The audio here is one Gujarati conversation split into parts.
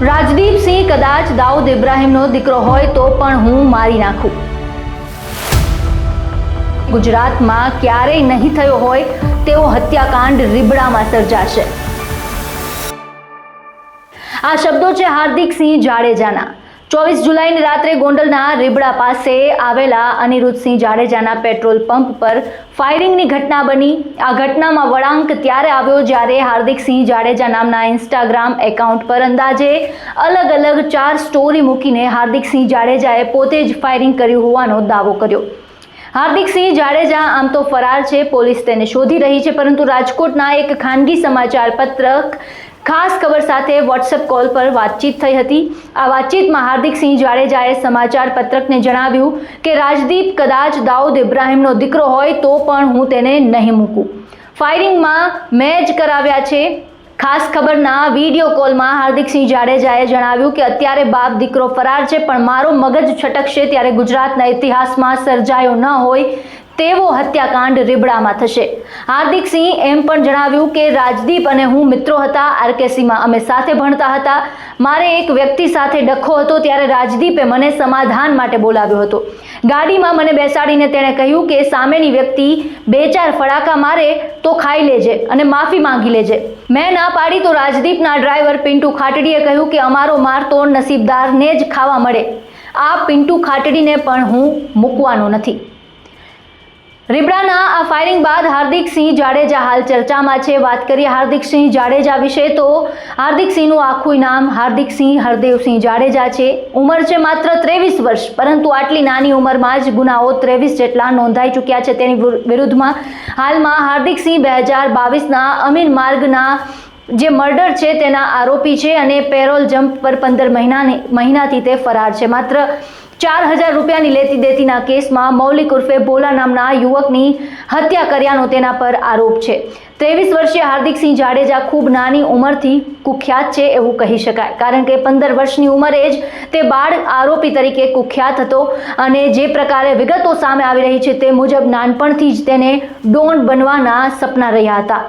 રાજદીપસિંહ કદાચ દાઉદ ઇબ્રાહીમનો દીકરો હોય તો પણ હું મારી નાખું. ગુજરાતમાં ક્યારેય નહીં થયો હોય તેવો હત્યાકાંડ રીબડામાં સર્જાશે. આ શબ્દો છે હાર્દિક સિંહ જાડેજાના. ચોવીસ જુલાઈની રાત્રે ગોંડલના રીબડા પાસે આવેલા અનિરુદ્ધસિંહ જાડેજાના પેટ્રોલ પંપ પર ફાયરિંગની ઘટના બની. આ ઘટનામાં વળાંક ત્યારે આવ્યો જ્યારે હાર્દિકસિંહ જાડેજા નામના ઇન્સ્ટાગ્રામ એકાઉન્ટ પર અંદાજે અલગ અલગ ચાર સ્ટોરી મૂકીને હાર્દિકસિંહ જાડેજાએ પોતે જ ફાયરિંગ કર્યું હોવાનો દાવો કર્યો. હાર્દિકસિંહ જાડેજા આમ તો ફરાર છે, પોલીસ તેને શોધી રહી છે, પરંતુ રાજકોટના એક ખાનગી સમાચાર પત્રક ખાસ ખબર સાથે વોટ્સએપ કોલ પર વાતચીત થઈ હતી. આ વાતચીતમાં હાર્દિકસિંહ જાડેજાએ સમાચાર પત્રકને જણાવ્યું કે, રાજદીપ કદાચ દાઉદ ઇબ્રાહિમનો દીકરો હોય તો પણ હું તેને નહીં મૂકું. ફાયરિંગમાં મેં જ કરાવ્યા છે. ખાસ ખબરના વીડિયો કોલમાં હાર્દિકસિંહ જાડેજાએ જણાવ્યું કે અત્યારે બાપ દીકરો ફરાર છે, પણ મારો મગજ છટકશે ત્યારે ગુજરાતના ઇતિહાસમાં સર્જાયો ન હોય તેવો હત્યાકાંડ રીબડામાં થશે. હાર્દિકસિંહ એમ પણ જણાવ્યું કે રાજદીપ અને હું મિત્રો હતા, આરકેસીમાં અમે સાથે ભણતા હતા. મારે એક વ્યક્તિ સાથે ડખો હતો ત્યારે રાજદીપે મને સમાધાન માટે બોલાવ્યો હતો. ગાડીમાં મને બેસાડીને તેણે કહ્યું કે સામેની વ્યક્તિ બે ચાર ફડાકા મારે તો ખાઈ લેજે અને માફી માંગી લેજે. મેં ના પાડી તો રાજદીપના ડ્રાઈવર પિન્ટુ ખાટડીએ કહ્યું કે અમારો માર તો નસીબદારને જ ખાવા મળે. આ પિન્ટુ ખાટડીને પણ હું મૂકવાનો નથી. રીબડાના આ ફાયરિંગ બાદ હાર્દિકસિંહ જાડેજા હાલ ચર્ચામાં છે. વાત કરીએ હાર્દિકસિંહ જાડેજા વિશે તો હાર્દિકસિંહનું આખું નામ હાર્દિકસિંહ હરદેવસિંહ જાડેજા છે. ઉંમર છે માત્ર ત્રેવીસ વર્ષ, પરંતુ આટલી નાની ઉંમરમાં જ ગુનાઓ ત્રેવીસ જેટલા નોંધાઈ ચૂક્યા છે. તેની વિરુદ્ધમાં હાલમાં હાર્દિકસિંહ બે હજાર બાવીસના અમીન માર્ગના જે મર્ડર છે તેના આરોપી છે અને પેરોલ જમ્પ પર પંદર મહિનાની મહિનાથી તે ફરાર છે. માત્ર ચાર હજાર રૂપિયાની લેતી દેતીના કેસમાં મૌલિક ઉર્ફે ભોલા નામના યુવકની હત્યા કર્યાનો તેના પર આરોપ છે. ત્રેવીસ વર્ષીય હાર્દિકસિંહ જાડેજા ખૂબ નાની ઉંમરથી કુખ્યાત છે એવું કહી શકાય. કારણ કે પંદર વર્ષની ઉંમરે જ તે બાળ આરોપી તરીકે કુખ્યાત હતો અને જે પ્રકારે વિગતો સામે આવી રહી છે તે મુજબ નાનપણથી જ તેને ડોન બનવાના સપના રહ્યા હતા.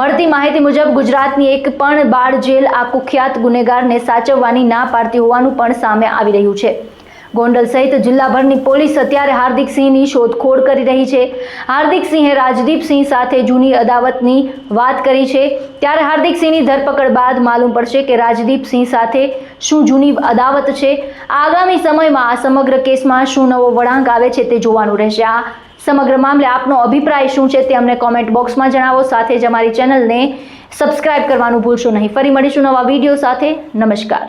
મળતી માહિતી મુજબ ગુજરાતની એક પણ બાળ જેલ આ કુખ્યાત ગુનેગારને સાચવવાની ના પાડતી હોવાનું પણ સામે આવી રહ્યું છે. ગોંડલ સહિત જિલ્લાભરની પોલીસ અત્યારે હાર્દિક સિંહની શોધખોળ કરી રહી છે. હાર્દિક સિંહે રાજદીપ રાજદીપસિંહ સાથે જૂની અદાવતની વાત કરી છે. ત્યારે હાર્દિક સિંહની ધરપકડ બાદ માલુમ પડશે કે રાજદીપસિંહ સાથે શું જૂની અદાવત છે. આગામી સમયમાં આ સમગ્ર કેસમાં શું નવો વળાંક આવે છે તે જોવાનું રહેશે. આ સમગ્ર મામલે આપનો અભિપ્રાય શું છે તે અમને કોમેન્ટ બોક્સમાં જણાવો. સાથે જ અમારી ચેનલને સબસ્ક્રાઇબ કરવાનું ભૂલશો નહીં. ફરી મળીશું નવા વીડિયો સાથે. નમસ્કાર.